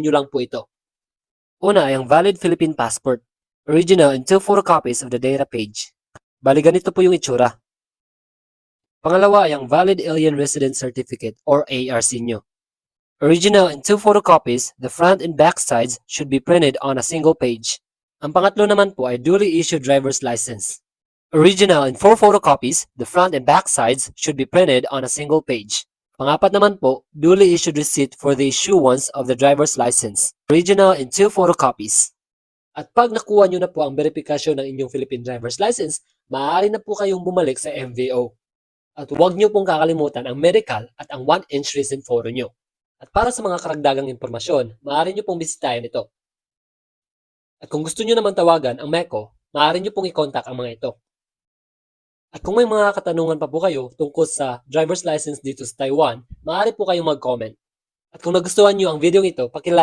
nyo lang po ito. Una ay ang valid Philippine passport, original and two photocopies of the data page. Bali ganito po yung itsura. Pangalawa ay ang valid alien resident certificate or ARC nyo. Original and two photocopies, the front and back sides should be printed on a single page. Ang pangatlo naman po ay duly issued driver's license. Original and four photocopies, the front and back sides should be printed on a single page. Pangapat naman po, duly issued receipt for the issuance of the driver's license. Original and two photocopies. At pag nakuha nyo na po ang verifikasyon ng inyong Philippine driver's license, maaari na po kayong bumalik sa MVO. At huwag nyo pong kakalimutan ang medical at ang 1-inch recent photo nyo. At para sa mga karagdagang impormasyon, maaari nyo pong bisitahin ito. At kung gusto nyo naman tawagan ang MECO, maaari nyo pong i-contact ang mga ito. At kung may mga katanungan pa po kayo tungkol sa driver's license dito sa Taiwan, maaari po kayong mag-comment. At kung nagustuhan nyo ang video ito, pakilike